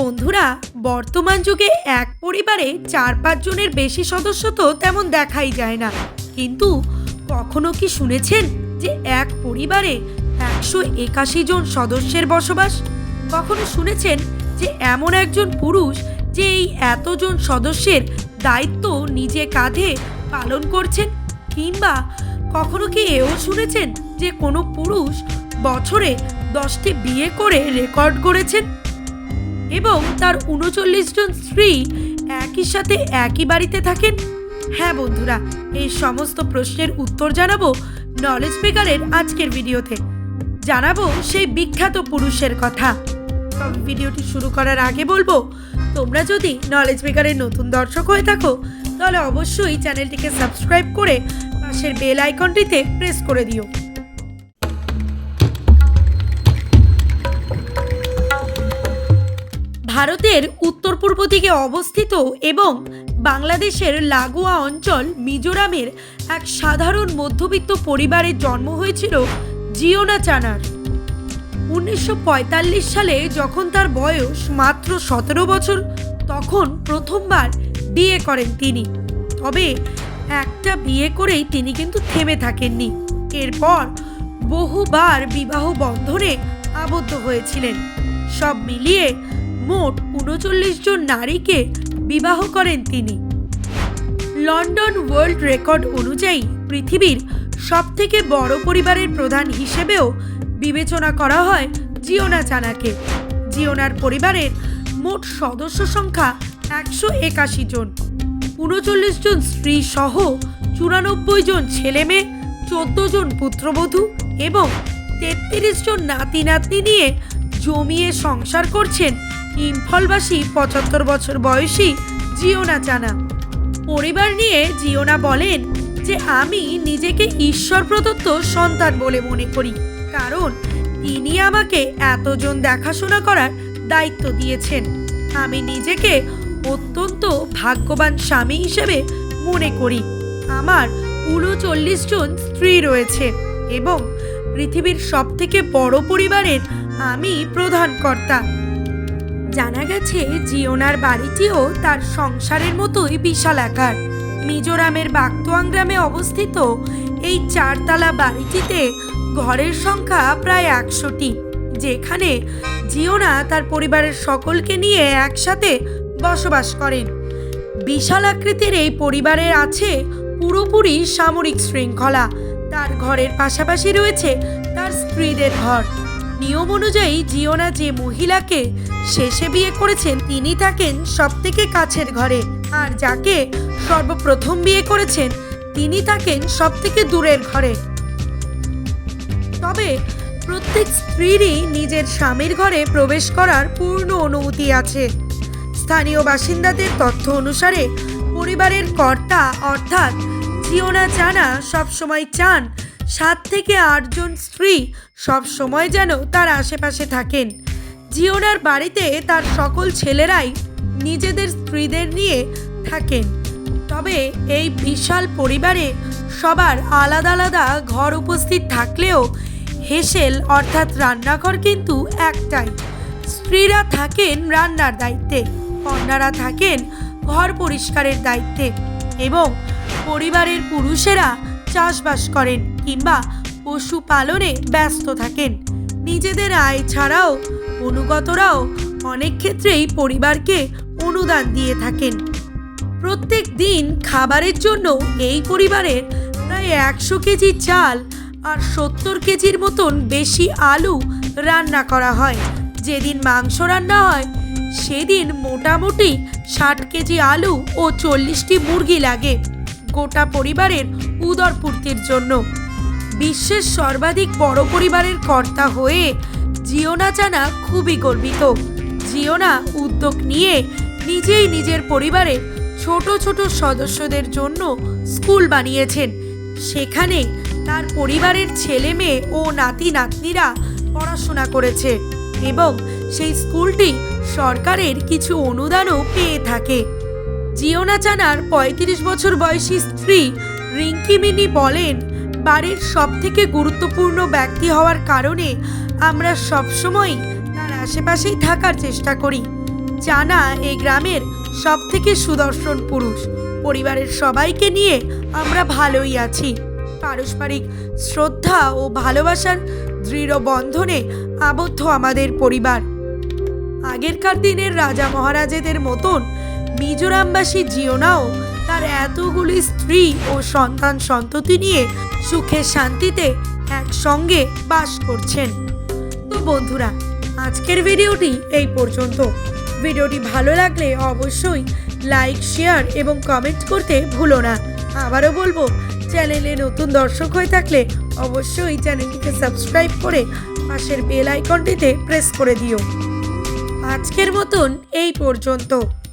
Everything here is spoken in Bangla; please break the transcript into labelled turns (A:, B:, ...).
A: বন্ধুরা, বর্তমান যুগে এক পরিবারে চার পাঁচজনের বেশি সদস্য তো তেমন দেখাই যায় না। কিন্তু কখনো কি শুনেছেন যে এক পরিবারে একশো একাশি জন সদস্যের বসবাস? কখনো শুনেছেন যে এমন একজন পুরুষ যে এই এতজন সদস্যের দায়িত্ব নিজে কাঁধে পালন করছেন? কিংবা কখনো কি এও শুনেছেন যে কোনো পুরুষ বছরে দশটি বিয়ে করে রেকর্ড করেছেন? এবং তার উনচল্লিশ জন স্ত্রী একই সাথে একই বাড়িতে থাকেন? হ্যাঁ বন্ধুরা, এই সমস্ত প্রশ্নের উত্তর জানাব নলেজ মেকারের আজকের ভিডিওতে। জানাব সেই বিখ্যাত পুরুষের কথা। তবে ভিডিওটি শুরু করার আগে বলব, তোমরা যদি নলেজ মেকারের নতুন দর্শক হয়ে থাকো, তাহলে অবশ্যই চ্যানেলটিকে সাবস্ক্রাইব করে পাশের বেল আইকনটিতে প্রেস করে দিও। ভারতের উত্তর পূর্ব দিকে অবস্থিত এবং বাংলাদেশের লাগোয়া অঞ্চল মিজোরামের এক সাধারণ মধ্যবিত্ত পরিবারে জন্ম হয়েছিল জিওনা চানার। উনিশশো পঁয়তাল্লিশ সালে যখন তার বয়স মাত্র সতেরো বছর, তখন প্রথমবার বিয়ে করেন তিনি। তবে একটা বিয়ে করেই তিনি কিন্তু থেমে থাকেননি। এরপর বহুবার বিবাহ বন্ধনে আবদ্ধ হয়েছিলেন। সব মিলিয়ে মোট উনচল্লিশ জন নারীকে বিবাহ করেন তিনি। লন্ডন ওয়ার্ল্ড রেকর্ড অনুযায়ী পৃথিবীর সবথেকে বড় পরিবারের প্রধান হিসেবেও বিবেচনা করা হয় জিওনা চানাকে। জিওনার পরিবারের মোট সদস্য সংখ্যা একশো একাশি জন। উনচল্লিশ জন স্ত্রী সহ চুরানব্বই জন ছেলে মেয়ে চোদ্দ জন পুত্রবধূ এবং তেত্রিশ জন নাতি নাতনি নিয়ে জমিয়ে সংসার করছেন ইম্ফলবাসী পঁচাত্তর বছর বয়সী জিওনা চানা। পরিবার নিয়ে জিওনা বলেন যে আমি নিজেকে ঈশ্বর প্রদত্ত সন্তান বলে মনে করি, কারণ তিনি আমাকে এতজন দেখাশোনা করার দায়িত্ব দিয়েছেন। আমি নিজেকে অত্যন্ত ভাগ্যবান স্বামী হিসেবে মনে করি। আমার উনচল্লিশ জন স্ত্রী রয়েছে এবং পৃথিবীর সবথেকে বড় পরিবারের আমি প্রধান কর্তা। জানা গেছে, জিওনার বাড়িটিও তার সংসারের মতোই বিশাল আকার। মিজোরামের বাগতোয়াং গ্রামে অবস্থিত এই চারতলা বাড়িটিতে ঘরের সংখ্যা প্রায় একশোটি, যেখানে জিওনা তার পরিবারের সকলকে নিয়ে একসাথে বসবাস করেন। বিশাল আকৃতির এই পরিবারের আছে পুরোপুরি সামরিক শৃঙ্খলা। তার ঘরের পাশাপাশি রয়েছে তার স্ত্রীদের ঘর। নিয়ম অনুযায়ী জিওনা যে মহিলাকে শেষে বিয়ে করেছেন, তিনি থাকেন সব থেকে কাছের ঘরে। আর যাকে সর্বপ্রথম বিয়ে করেছেন, তিনি থাকেন সব থেকে দূরের ঘরে। তবে প্রত্যেক স্ত্রীরই নিজের স্বামীর ঘরে প্রবেশ করার পূর্ণ অনুমতি আছে। স্থানীয় বাসিন্দাদের তথ্য অনুসারে, পরিবারের কর্তা অর্থাৎ জিওনা জানা সবসময় চান সাত থেকে আটজন স্ত্রী সব সময় যেন তার আশেপাশে থাকেন। জিওনার বাড়িতে তার সকল ছেলেরাই নিজেদের স্ত্রীদের নিয়ে থাকেন। তবে এই বিশাল পরিবারে সবার আলাদা আলাদা ঘর উপস্থিত থাকলেও হেসেল অর্থাৎ রান্নাঘর কিন্তু একটাই। স্ত্রীরা থাকেন রান্নার দায়িত্বে, কন্যারা থাকেন ঘর পরিষ্কারের দায়িত্বে এবং পরিবারের পুরুষেরা চাষবাস করেন কিংবা পশুপালনে ব্যস্ত থাকেন। নিজেদের আয় ছাড়াও অনুগতরাও অনেক ক্ষেত্রেই পরিবারকে অনুদান দিয়ে থাকেন। প্রত্যেক দিন খাবারের জন্য এই পরিবারের প্রায় একশো কেজি চাল আর সত্তর কেজির মতন বেশি আলু রান্না করা হয়। যেদিন মাংস রান্না হয়, সেদিন মোটামুটি ষাট কেজি আলু ও চল্লিশটি মুরগি লাগে। গোটা পরিবারের উদরপূর্তির জন্য। বিশ্বের সর্বাধিক বড় পরিবারের কর্তা হয়ে জিওনা জানা খুবই গর্বিত। জিওনা উদ্যোগ নিয়ে নিজেই নিজের পরিবারের ছোট ছোট সদস্যদের জন্য স্কুল বানিয়েছেন। সেখানে তার পরিবারের ছেলে মেয়ে ও নাতি নাতনিরা পড়াশোনা করেছে এবং সেই স্কুলটি সরকারের কিছু অনুদানও পেয়ে থাকে। জিওনা চানার পঁয়ত্রিশ বছর বয়সী স্ত্রী রিঙ্কি মিনি বলেন, বাড়ির সব থেকে গুরুত্বপূর্ণ ব্যক্তি হওয়ার কারণে আমরা সবসময় তার আশেপাশেই থাকার চেষ্টা করি। জানা এই গ্রামের সব থেকে সুদর্শন পুরুষ। পরিবারের সবাইকে নিয়ে আমরা ভালোই আছি। পারস্পরিক শ্রদ্ধা ও ভালোবাসার দৃঢ় বন্ধনে আবদ্ধ আমাদের পরিবার। আগেরকার দিনের রাজা মহারাজেদের মতন মিজোরামবাসী জিওনাও তার এতগুলি স্ত্রী ও সন্তান সন্ততি নিয়ে সুখে শান্তিতে একসঙ্গে বাস করছেন। তো বন্ধুরা, আজকের ভিডিওটি এই পর্যন্ত। ভিডিওটি ভালো লাগলে অবশ্যই লাইক, শেয়ার এবং কমেন্ট করতে ভুলো না। আবারও বলব, চ্যানেলে নতুন দর্শক হয়ে থাকলে অবশ্যই চ্যানেলটিকে সাবস্ক্রাইব করে পাশের বেল আইকনটিতে প্রেস করে দিও। আজকের মতন এই পর্যন্ত।